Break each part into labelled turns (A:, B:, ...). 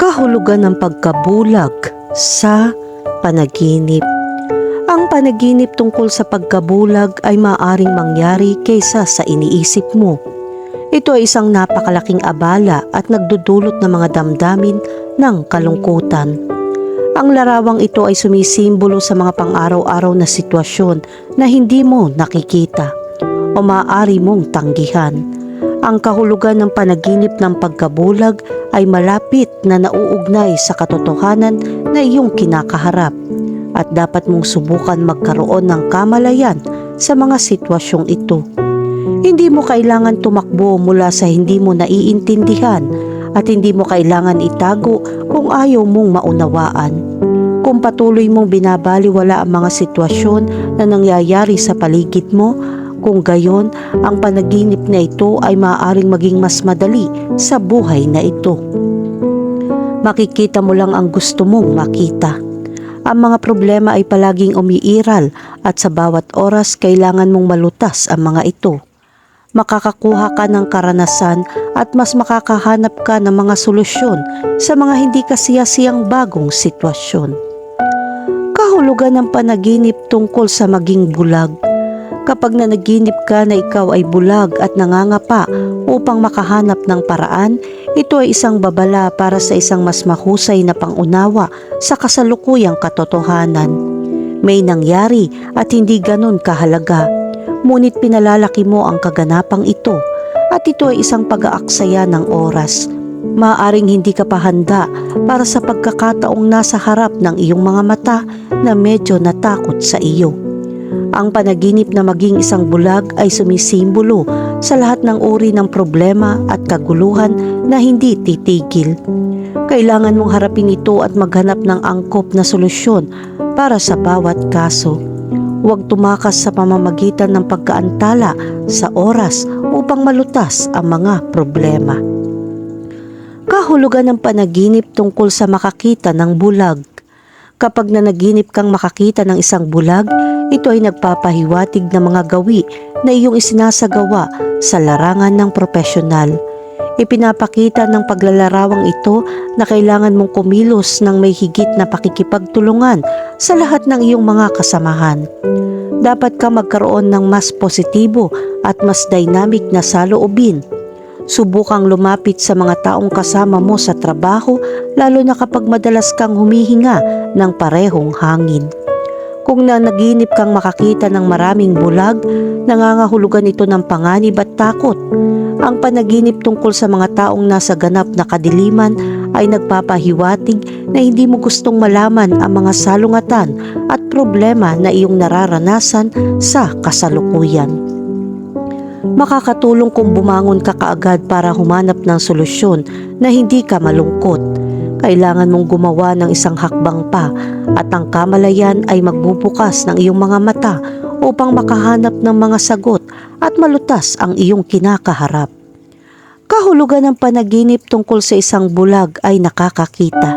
A: kahulugan ng pagkabulag sa panaginip. Ang panaginip tungkol sa pagkabulag ay maaring mangyari kaysa sa iniisip mo. Ito ay isang napakalaking abala at nagdudulot ng mga damdamin ng kalungkutan. Ang larawang ito ay sumisimbolo sa mga pang-araw-araw na sitwasyon na hindi mo nakikita o maaari mong tanggihan. Ang kahulugan ng panaginip ng pagkabulag ay malapit na nauugnay sa katotohanan na iyong kinakaharap at dapat mong subukan magkaroon ng kamalayan sa mga sitwasyong ito. Hindi mo kailangan tumakbo mula sa hindi mo naiintindihan at hindi mo kailangan itago kung ayaw mong maunawaan. Kung patuloy mong binabaliwala ang mga sitwasyon na nangyayari sa paligid mo, kung gayon, ang panaginip na ito ay maaaring maging mas madali sa buhay na ito. Makikita mo lang ang gusto mong makita. Ang mga problema ay palaging umiiral at sa bawat oras kailangan mong malutas ang mga ito. Makakakuha ka ng karanasan at mas makakahanap ka ng mga solusyon sa mga hindi kasiyasiyang bagong sitwasyon. Kahulugan ng panaginip tungkol sa maging bulag. Kapag nanaginip ka na ikaw ay bulag at nangangapa upang makahanap ng paraan, ito ay isang babala para sa isang mas mahusay na pangunawa sa kasalukuyang katotohanan. May nangyari at hindi ganon kahalaga, ngunit pinalalaki mo ang kaganapang ito at ito ay isang pag-aaksaya ng oras. Maaring hindi ka pa handa para sa pagkakataong nasa harap ng iyong mga mata na medyo natakot sa iyo. Ang panaginip na maging isang bulag ay sumisimbolo sa lahat ng uri ng problema at kaguluhan na hindi titigil. Kailangan mong harapin ito at maghanap ng angkop na solusyon para sa bawat kaso. Huwag tumakas sa pamamagitan ng pagkaantala sa oras upang malutas ang mga problema. Kahulugan ng panaginip tungkol sa makakita ng bulag. Kapag nanaginip kang makakita ng isang bulag, ito ay nagpapahiwatig ng mga gawi na iyong isinasagawa sa larangan ng profesional. Ipinapakita ng paglalarawang ito na kailangan mong kumilos ng may higit na pakikipagtulungan sa lahat ng iyong mga kasamahan. Dapat ka magkaroon ng mas positibo at mas dynamic na saloobin Subukang lumapit sa mga taong kasama mo sa trabaho lalo na kapag madalas kang humihinga ng parehong hangin. Kung nanaginip kang makakita ng maraming bulag, nangangahulugan ito ng panganib at takot. Ang panaginip tungkol sa mga taong nasa ganap na kadiliman ay nagpapahiwatig na hindi mo gustong malaman ang mga salungatan at problema na iyong nararanasan sa kasalukuyan makakatulong kung bumangon ka kaagad para humanap ng solusyon na hindi ka malungkot. Kailangan mong gumawa ng isang hakbang pa at ang kamalayan ay magbubukas ng iyong mga mata upang makahanap ng mga sagot at malutas ang iyong kinakaharap. Kahulugan ng panaginip tungkol sa isang bulag ay nakakakita.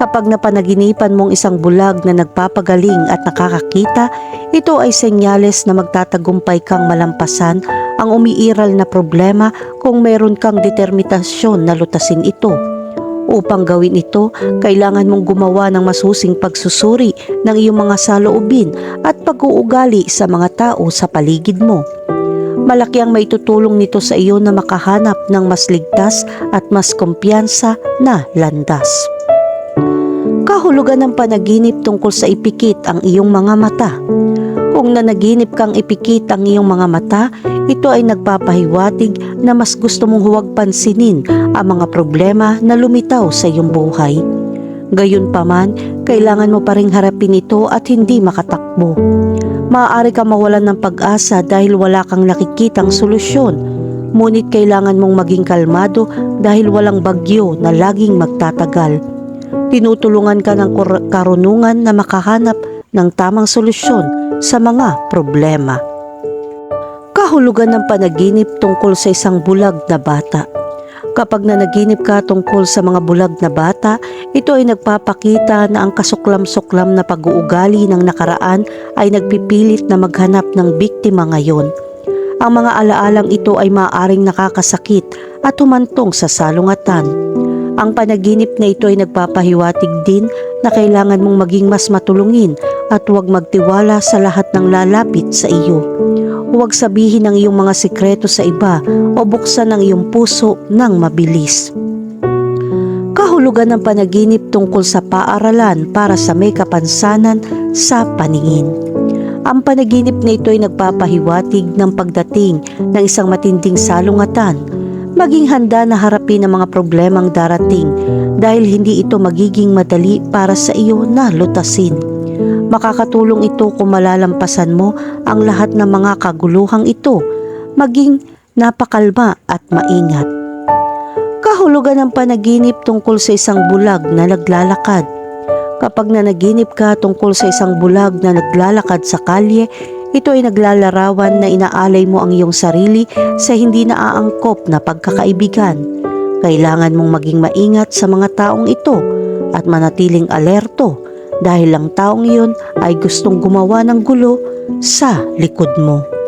A: Kapag napanaginipan mong isang bulag na nagpapagaling at nakakakita, ito ay senyales na magtatagumpay kang malampasan ang umiiral na problema kung meron kang determinasyon na lutasin ito. Upang gawin ito, kailangan mong gumawa ng masusing pagsusuri ng iyong mga saloobin at pag-uugali sa mga tao sa paligid mo. Malaki ang maitutulong nito sa iyo na makahanap ng mas ligtas at mas kumpiyansa na landas. Kahulugan ng panaginip tungkol sa ipikit ang iyong mga mata. Kung nanaginip kang ipikit ang iyong mga mata, ito ay nagpapahiwatig na mas gusto mong huwag pansinin ang mga problema na lumitaw sa iyong buhay. Gayunpaman, kailangan mo pa ring harapin ito at hindi makatakbo. Maaari ka mawalan ng pag-asa dahil wala kang nakikitang solusyon. Ngunit kailangan mong maging kalmado dahil walang bagyo na laging magtatagal. Tinutulungan ka ng karunungan na makahanap ng tamang solusyon sa mga problema kahulugan ng panaginip tungkol sa isang bulag na bata. Kapag nanaginip ka tungkol sa mga bulag na bata, ito ay nagpapakita na ang kasuklam-suklam na pag-uugali ng nakaraan ay nagpipilit na maghanap ng biktima ngayon. Ang mga alaalang ito ay maaaring nakakasakit at humantong sa salungatan. Ang panaginip na ito ay nagpapahiwatig din na kailangan mong maging mas matulungin at huwag magtiwala sa lahat ng lalapit sa iyo. Huwag sabihin ang iyong mga sikreto sa iba o buksan ang iyong puso ng mabilis. Kahulugan ng panaginip tungkol sa paaralan para sa may kapansanan sa paningin. Ang panaginip na ito ay nagpapahiwatig ng pagdating ng isang matinding salungatan. Maging handa na harapin ang mga problemang darating dahil hindi ito magiging madali para sa iyo na lutasin. Makakatulong ito kung malalampasan mo ang lahat ng mga kaguluhang ito, maging napakalma at maingat. Kahulugan ng panaginip tungkol sa isang bulag na naglalakad. Kapag nanaginip ka tungkol sa isang bulag na naglalakad sa kalye, ito ay naglalarawan na inaalay mo ang iyong sarili sa hindi naaangkop na pagkakaibigan. Kailangan mong maging maingat sa mga taong ito at manatiling alerto dahil ang taong iyon ay gustong gumawa ng gulo sa likod mo.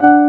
A: thank you